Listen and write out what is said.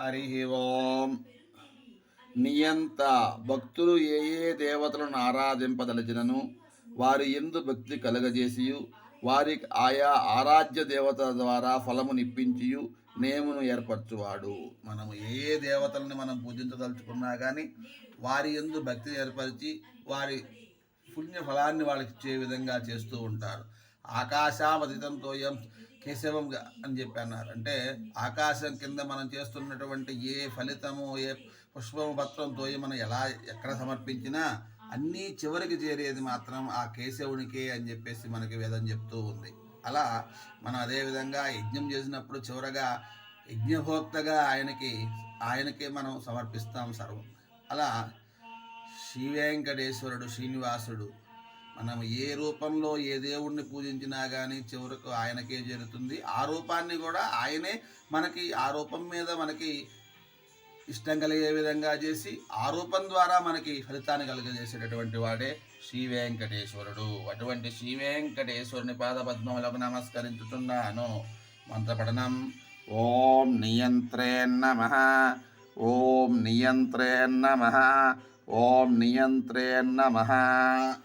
హరి ఓం. నియంత భక్తులు ఏ ఏ దేవతలను ఆరాధింపదలచినను వారి ఎందు భక్తి కలగజేసి వారికి ఆయా ఆరాధ్య దేవతల ద్వారా ఫలము నిప్పించియు నేమును ఏర్పరచువాడు. మనము ఏ ఏ దేవతల్ని మనం పూజించదలుచుకున్నా కానీ వారి ఎందు భక్తిని ఏర్పరిచి వారి పుణ్య ఫలాన్ని వాళ్ళకి ఇచ్చే విధంగా చేస్తూ ఉంటారు. ఆకాశావధితంతో కేశవంగా కేశవం అని చెప్పి అన్నారు అంటే ఆకాశం కింద మనం చేస్తున్నటువంటి ఏ ఫలితము ఏ పుష్పము పత్రంతో మనం ఎలా ఎక్కడ సమర్పించినా అన్నీ చివరికి చేరేది మాత్రం ఆ కేశవునికే అని చెప్పేసి మనకి వేదం చెప్తూ ఉంది. అలా మనం అదేవిధంగా యజ్ఞం చేసినప్పుడు చివరగా యజ్ఞభోక్తగా ఆయనకి ఆయనకే మనం సమర్పిస్తాం సర్వం. అలా శ్రీవేంకటేశ్వరుడు శ్రీనివాసుడు మనం ఏ రూపంలో ఏ దేవుణ్ణి పూజించినా కానీ చివరకు ఆయనకే చేరుతుంది. ఆ రూపాన్ని కూడా ఆయనే మనకి ఆ రూపం మీద మనకి ఇష్టం కలిగే విధంగా చేసి ఆ రూపం ద్వారా మనకి ఫలితాన్ని కలుగజేసేటటువంటి వాడే శ్రీ వెంకటేశ్వరుడు. అటువంటి శ్రీ వెంకటేశ్వరుని పాదపద్మములకు నమస్కరించుతున్నాను మంత్రపఠనం. ఓం నియంత్రే నమ. ఓం నియంత్రే నమ. ఓం నియంత్రే మహా